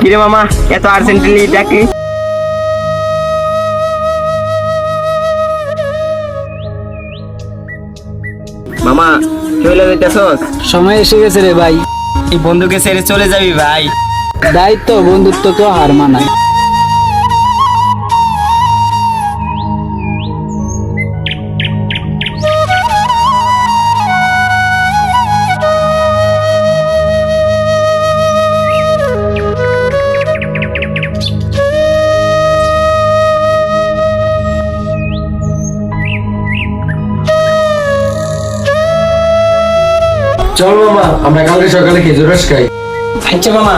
কিরে মামা এত আর্জেন্টলি ডাকি মামা চলে যাইতেছস সময় এসে গেছে রে ভাই। এই বন্ধুকে ছেড়ে চলে যাবি ভাই। দায়িত্ব বন্ধুত্ব তো হার মানায়। চল মামা আমরা কালকে সকালে খেজুর রস খাই। আচ্ছা মামা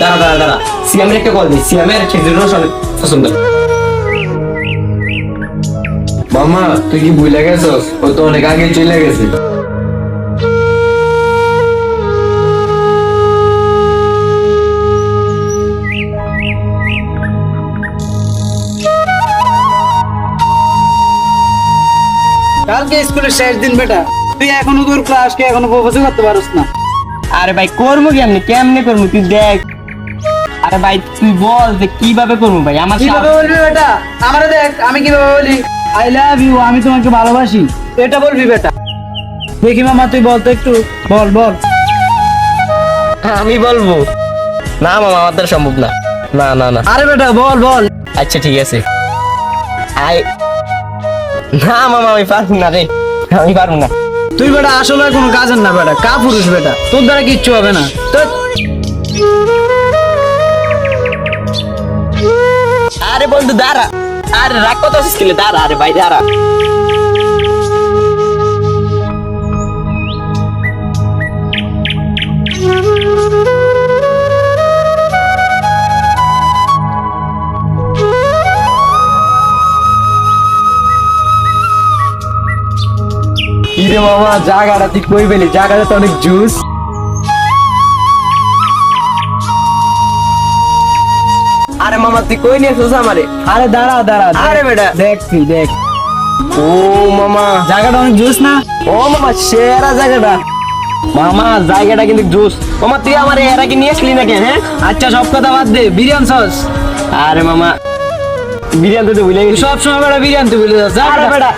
দাঁড়া দাঁড়া দাঁড়া। সিয়ামের একটা কল দিই সিয়ামের খেজুর রস অনেক পছন্দ। মামা তুই কি ভুলে গেছস? ও তো অনেক আগে চলে গেছে। কালকে স্কুলের শেষ দিন বেটা। তুই এখনও তোর ক্লাসকে এখনও প্রপোজ করতে পারস না। আরে ভাই করব কেমনি? কেমনে করব? তুই দেখ। আরে ভাই তুই বল যে কীভাবে করব ভাই? আমার কীভাবে বলবি বেটা? আমারে দেখ আমি কীভাবে বলি? আই লাভ ইউ আমি তোমাকে ভালোবাসি। এটা বলবি বেটা? দেখি মামা তুই বল তো একটু। বল বল। আমি বলব? না মামা আমার দ্বারা সম্ভব না। না না না। আরে বেটা বল বল। আচ্ছা ঠিক আছে। আই না মামা আমি পারব না রে। আমি পারব না। তুই বেটা আসলে কোনো কাজের না বেটা, কা পুরুষ বেটা? তোর দ্বারা কিচ্ছু হবে না। তো আরে বন্ধু, দাঁড়া। আরে রাগ স্কিলে দাঁড়া, আরে ভাই, দাঁড়া। ইরে মামা জায়গাটা তুই কই পেলি জায়গাটা তো অনেক জুস। আরে মামা তুই কই নিয়ে এসেছিস আমারে? আরে দাঁড়া দাঁড়া আরে বেটা। দেখ তুই দেখ। ও মামা। জায়গাটা অনেক জুস না? ও মামা সেরা জায়গাটা। মামা জায়গাটা কিন্তু জুস। মামা তুই আমার এর আগে নিয়ে আসলি নাকি হ্যাঁ? আচ্ছা সব কথা বাদ দে বিরিয়ানি সস। আরে মামা বিরিয়ানি তো ভুলে গেছি সব সময় বেটা বিরিয়ানি তুই বলে যাস আরে। বেটা